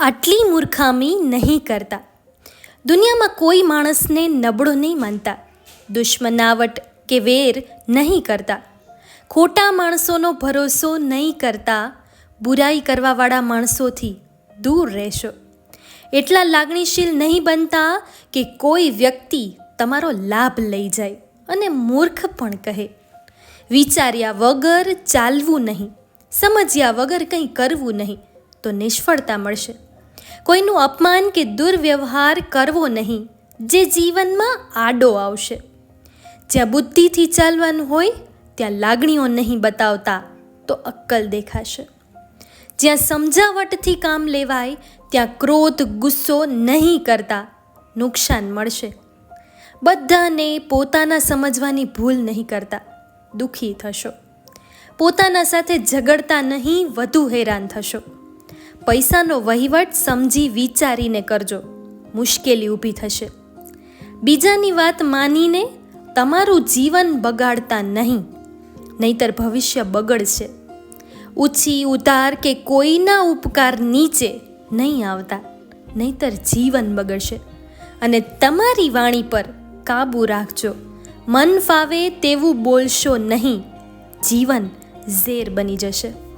આટલી મૂર્ખામી નહીં કરતા. દુનિયામાં કોઈ માણસને નબળો નહીં માનતા. દુશ્મનાવટ કે વેર નહીં કરતા. ખોટા માણસોનો ભરોસો નહીં કરતા. બુરાઈ કરવાવાળા માણસોથી દૂર રહેશો. એટલા લાગણીશીલ નહીં બનતા કે કોઈ વ્યક્તિ તમારો લાભ લઈ જાય અને મૂર્ખ પણ કહે. વિચાર્યા વગર ચાલવું નહીં. સમજ્યા વગર કંઈ કરવું નહીં. તો નિષ્ફળતા મળશે. કોઈનું અપમાન કે દુર્વ્યવહાર કરવો નહીં, જે જીવનમાં આડો આવશે. જ્યાં બુદ્ધિથી ચાલવાનું હોય, ત્યાં લાગણીઓ નહીં બતાવતા, તો અક્કલ દેખાશે. જ્યાં સમજાવટથી કામ લેવાય, ત્યાં ક્રોધ, ગુસ્સો નહીં કરતા, નુકસાન મળશે. બધાને પોતાના સમજવાની ભૂલ નહીં કરતા, દુઃખી થશો. પોતાના સાથે ઝઘડતા નહીં, વધુ હેરાન થશો. પૈસાનો વહીવટ સમજી વિચારીને કરજો. મુશ્કેલી ઊભી થશે. બીજાની વાત માનીને તમારું જીવન બગાડતા નહીં. નહીતર ભવિષ્ય બગડશે. ઊંચી ઉતાર કે કોઈના ઉપકાર નીચે નહીં આવતા. નહીતર જીવન બગડશે. અને તમારી વાણી પર કાબૂ રાખજો. મન ફાવે તેવું બોલશો નહીં. જીવન ઝેર બની જશે.